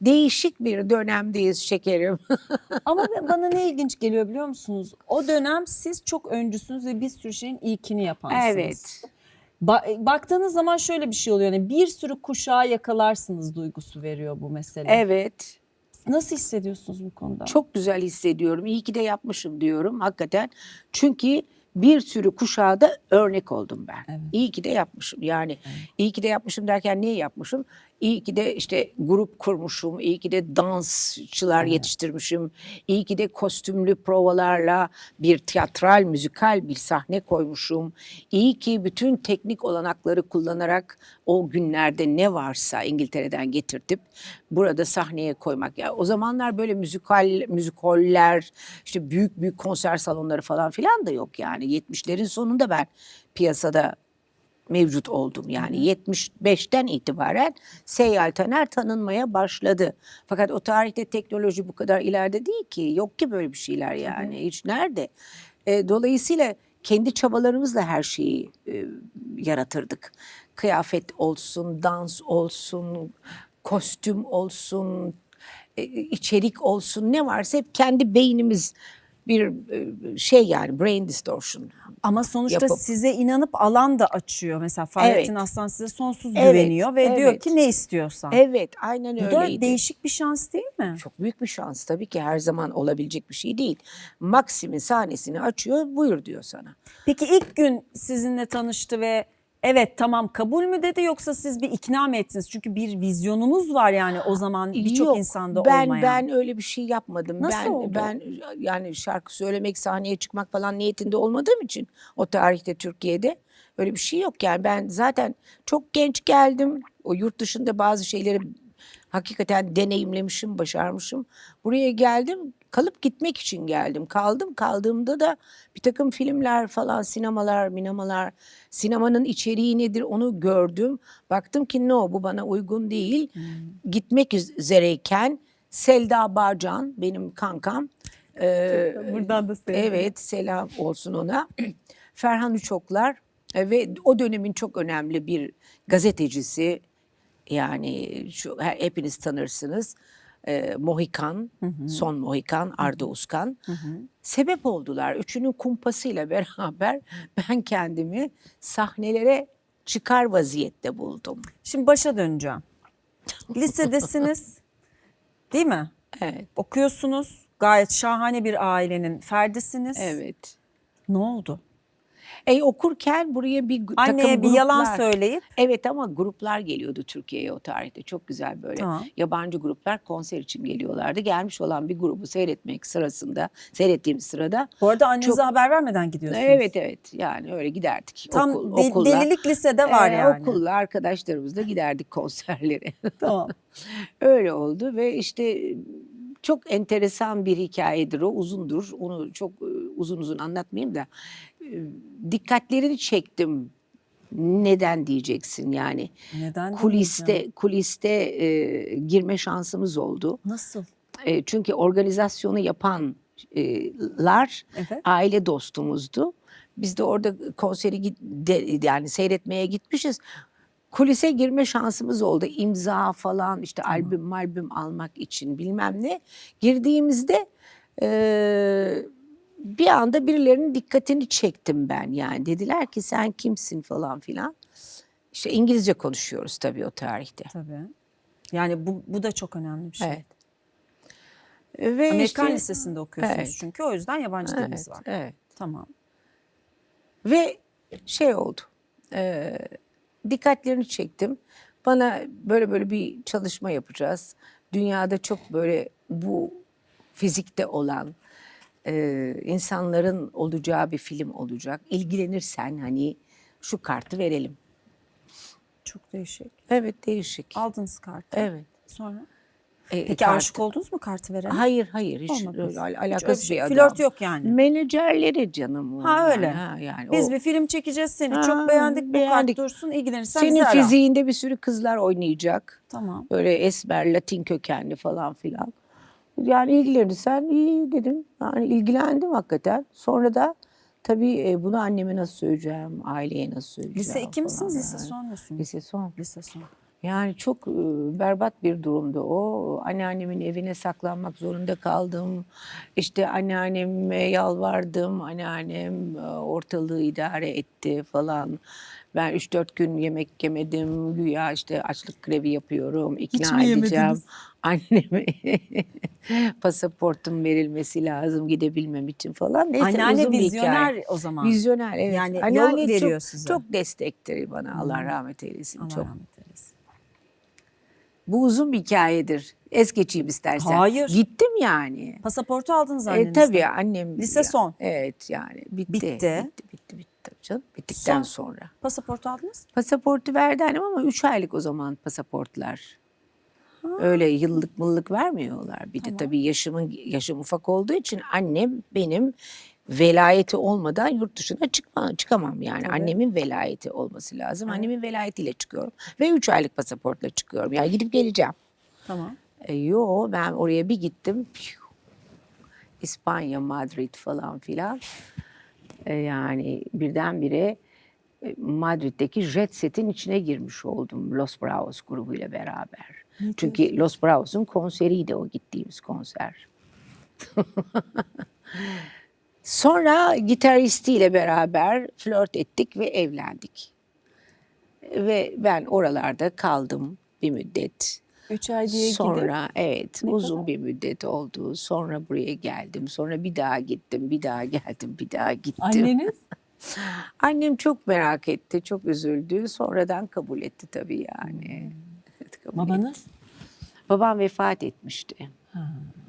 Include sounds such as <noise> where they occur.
değişik bir dönemdeyiz şekerim. <laughs> Ama bana ne ilginç geliyor biliyor musunuz? O dönem siz çok öncüsünüz ve bir sürü şeyin ilkini yapansınız. evet. Ba- baktığınız zaman şöyle bir şey oluyor. Yani bir sürü kuşağı yakalarsınız duygusu veriyor bu mesele. Evet. Nasıl hissediyorsunuz bu konuda? Çok güzel hissediyorum. İyi ki de yapmışım diyorum hakikaten. Çünkü bir sürü kuşağa da örnek oldum ben. Evet. İyi ki de yapmışım. Yani iyi ki de yapmışım derken niye yapmışım? İyi ki de işte grup kurmuşum. iyi ki de dansçılar yetiştirmişim. iyi ki de kostümlü provalarla bir tiyatral, müzikal bir sahne koymuşum. İyi ki bütün teknik olanakları kullanarak o günlerde ne varsa İngiltere'den getirtip burada sahneye koymak. Ya o zamanlar böyle müzikal müzikoller, işte büyük büyük konser salonları falan filan da yok yani. 70'lerin sonunda ben piyasada mevcut oldum. Yani 75'ten itibaren Seyyal Taner tanınmaya başladı. Fakat o tarihte teknoloji bu kadar ileride değil ki. Yok ki böyle bir şeyler yani. Hiç nerede? E, dolayısıyla kendi çabalarımızla her şeyi e, yaratırdık. Kıyafet olsun, dans olsun, kostüm olsun, e, içerik olsun ne varsa hep kendi beynimiz bir şey yani brain distortion. Ama sonuçta yapıp- size inanıp alan da açıyor. Mesela Fahrettin Evet. Aslan size sonsuz Evet, güveniyor ve diyor evet. ki ne istiyorsan. Evet aynen Bu da değişik bir şans değil mi? Çok büyük bir şans tabii ki her zaman olabilecek bir şey değil. Maksim'in sahnesini açıyor buyur diyor sana. Peki ilk gün sizinle tanıştı ve evet tamam kabul mü dedi yoksa siz bir ikna mı ettiniz? Çünkü bir vizyonunuz var yani o zaman birçok Yok, insanda ben, olmayan. Ben öyle bir şey yapmadım. Nasıl ben, oldu? Ben yani şarkı söylemek, sahneye çıkmak falan niyetinde olmadığım için o tarihte Türkiye'de öyle bir şey yok. Yani ben zaten çok genç geldim. O yurt dışında bazı şeyleri hakikaten deneyimlemişim, başarmışım. Buraya geldim, kalıp gitmek için geldim. Kaldım, kaldığımda da bir takım filmler falan, sinemalar, minamalar, sinemanın içeriği nedir onu gördüm. Baktım ki no bu bana uygun değil. Gitmek üzereyken Selda Bağcan benim kankam. <laughs> e, Buradan da selam. Evet selam olsun ona. <clears throat> Ferhan Üçoklar e, ve o dönemin çok önemli bir gazetecisi yani şu her, hepiniz tanırsınız. E, Mohikan, son Mohikan, Arda Uskan. Sebep oldular. Üçünün kumpasıyla <laughs> beraber ben kendimi sahnelere çıkar vaziyette buldum. Şimdi başa döneceğim. Lisedesiniz <laughs> değil mi? Evet. Okuyorsunuz. Gayet şahane bir ailenin ferdisiniz. Evet. Ne oldu? E, okurken buraya bir Anneye takım bir yalan söyleyip Evet ama gruplar geliyordu Türkiye'ye o tarihte. Çok güzel böyle Tamam. yabancı gruplar konser için geliyorlardı. Gelmiş olan bir grubu seyretmek sırasında, seyrettiğim sırada. bu arada annenize Çok- haber vermeden gidiyorsunuz. Evet evet yani öyle giderdik. Tam Okul- de- okulla. delilik lisede var Ee, yani. Okulla arkadaşlarımızla giderdik konserlere. <laughs> Tamam. Öyle oldu ve işte çok enteresan bir hikayedir o uzundur. Onu çok e, uzun uzun anlatmayayım da dikkatlerini çektim. Neden diyeceksin yani? Neden Kuliste demeyeceğim? kuliste e, girme şansımız oldu. Nasıl? E, çünkü organizasyonu yapanlar Evet. aile dostumuzdu. Biz de orada konseri git, de- yani seyretmeye gitmişiz. Kulise girme şansımız oldu. İmza falan işte albüm albüm almak için bilmem ne. Girdiğimizde e, bir anda birilerinin dikkatini çektim ben yani. Dediler ki sen kimsin falan filan. İşte İngilizce konuşuyoruz tabii o tarihte. Tabii. Yani bu, bu da çok önemli bir şey. Evet. Ve Amerikan işte- Lisesi'nde okuyorsunuz Evet. çünkü o yüzden yabancı diliniz Evet, var. evet. Tamam. Ve şey oldu. e, dikkatlerini çektim. Bana böyle böyle bir çalışma yapacağız. Dünyada çok böyle bu fizikte olan e, insanların olacağı bir film olacak. İlgilenirsen hani şu kartı verelim. Çok değişik. Evet değişik. Aldınız kartı. Evet. Sonra? E, Peki kartı- aşık oldunuz mu kartı veren? Hayır hayır hiç öyle al- Hiç alakası öyle bir adam. Flört yok yani. Menajerleri canım. Ha, yani, öyle. ha, yani Biz o- bir film çekeceğiz seni Ha, çok beğendik bu beğendik. kart dursun ilgilenirsen Senin bizi ara. fiziğinde bir sürü kızlar oynayacak. Tamam. Böyle esmer, Latin kökenli falan filan. Yani ilgilenirsen iyi dedim. Yani ilgilendim hakikaten. Sonra da tabii e, bunu anneme nasıl söyleyeceğim, aileye nasıl söyleyeceğim Lise 2 falan misiniz lise yani. son musunuz? Lise son. Lise son. Yani çok e, berbat bir durumda o. Anneannemin evine saklanmak zorunda kaldım. İşte anneanneme yalvardım. Anneannem e, ortalığı idare etti falan. Ben 3-4 gün yemek yemedim. Güya işte açlık grevi yapıyorum. İkna mi edeceğim. yemediniz? Annemi <laughs> pasaportum verilmesi lazım gidebilmem için falan. Neyse, Anneanne uzun bir vizyoner hikaye. o zaman. Vizyoner evet. Yani yol Anneanne çok- veriyor size. Çok destektir bana Allah rahmet eylesin. Allah çok. rahmet eylesin. Bu uzun bir hikayedir. Es geçeyim istersen. Hayır. Gittim yani. Pasaportu aldınız E, annenizden. tabii annem. Lise son. Evet yani bitti. Bitti. Bitti bitti, bitti tabii canım. Bittikten Son. sonra. Pasaportu aldınız. Pasaportu verdi annem ama 3 aylık o zaman pasaportlar. Öyle yıllık mıllık vermiyorlar. Bir de tabii yaşımın yaşım ufak olduğu için annem benim velayeti olmadan yurt dışına çıkma, çıkamam yani. Annemin velayeti olması lazım. Annemin velayetiyle çıkıyorum ve 3 aylık pasaportla çıkıyorum. Yani gidip geleceğim. Tamam. E, yo ben oraya bir gittim. Piu. İspanya, Madrid falan filan. E, yani birdenbire Madrid'deki Jet Set'in içine girmiş oldum Los Bravos grubuyla beraber. Çünkü Los Bravos'un konseriydi o gittiğimiz konser. <laughs> Sonra gitaristiyle beraber flört ettik ve evlendik. Ve ben oralarda kaldım bir müddet. Üç ay diye gidip Sonra evet Ne uzun kadar? bir müddet oldu. Sonra buraya geldim. Sonra bir daha gittim, bir daha geldim, bir daha gittim. anneniz <laughs> Annem çok merak etti, çok üzüldü. Sonradan kabul etti tabii yani. Evet, kabul etti. babanız Babam vefat etmişti.